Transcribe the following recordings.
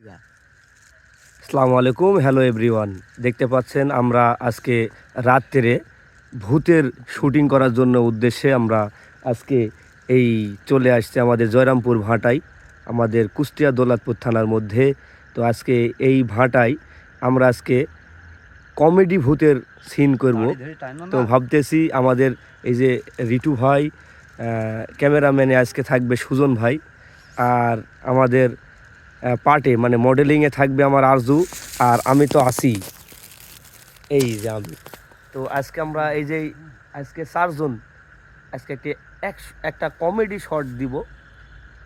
আসসালামু আলাইকুম hello everyone দেখতে পাচ্ছেন আমরা আজকে রাত্রে ভূতের শুটিং করার জন্য উদ্দেশ্যে আমরা আজকে এই চলে আসছে আমাদের জয়রামপুর ভাটাই আমাদের কুষ্টিয়া দৌলতপুর থানার মধ্যে। তো আজকে এই ভাটায় আমরা আজকে কমেডি ভূতের সিন করব। তো ভাবতেছি আমাদের এই যে রিটু ভাই ক্যামেরাম্যানে আজকে থাকবে সুজন ভাই আর আমাদের পার্টে মানে মডেলিংয়ে থাকবে আমার আরজু আর আমি তো আছি। এই যে আমি। তো আজকে আমরা এই যে আজকে চারজন আজকে একটি এক- একটা কমেডি শর্ট দিব।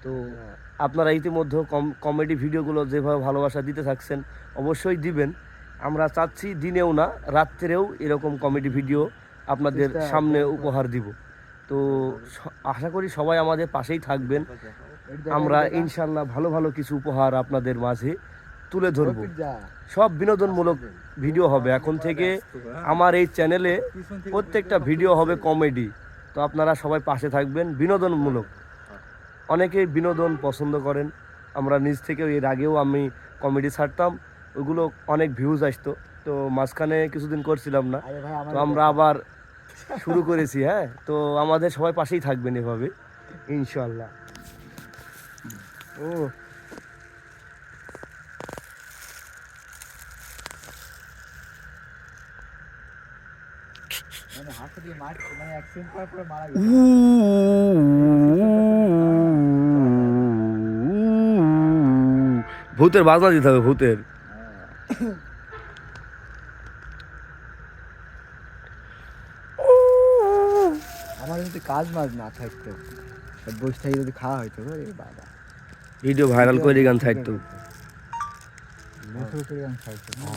তো আপনারা ইতিমধ্যে কম কমেডি ভিডিওগুলো যেভাবে ভালোবাসা দিতে থাকছেন অবশ্যই দিবেন। আমরা চাচ্ছি দিনেও না রাত্রেও এরকম কমেডি ভিডিও আপনাদের সামনে উপহার দিব। তো আশা করি সবাই আমাদের পাশেই থাকবেন। আমরা ইনশাল্লাহ ভালো ভালো কিছু উপহার আপনাদের মাঝে তুলে ধরব। সব বিনোদনমূলক ভিডিও হবে। এখন থেকে আমার এই চ্যানেলে প্রত্যেকটা ভিডিও হবে। কমেডি। তো আপনারা সবাই পাশে থাকবেন বিনোদনমূলক। অনেকেই বিনোদন পছন্দ করেন। আমরা নিজ থেকেও এর আগেও আমি কমেডি ছাড়তাম। ওইগুলো অনেক ভিউজ আসতো। তো মাঝখানে কিছুদিন করছিলাম না। তো আমরা আবার শুরু করেছি হ্যাঁ? তো আমাদের সবাই পাশেই থাকবেন এভাবে ইনশাল্লাহ মারা ভূতের বাজনা দিতে হবে ভূতের। আমার যদি কাজ মাজ না থাকতো বসে থেকে যদি খাওয়া হইতো বাবা। ভিডিও ভাইরাল করে গান থাকতো।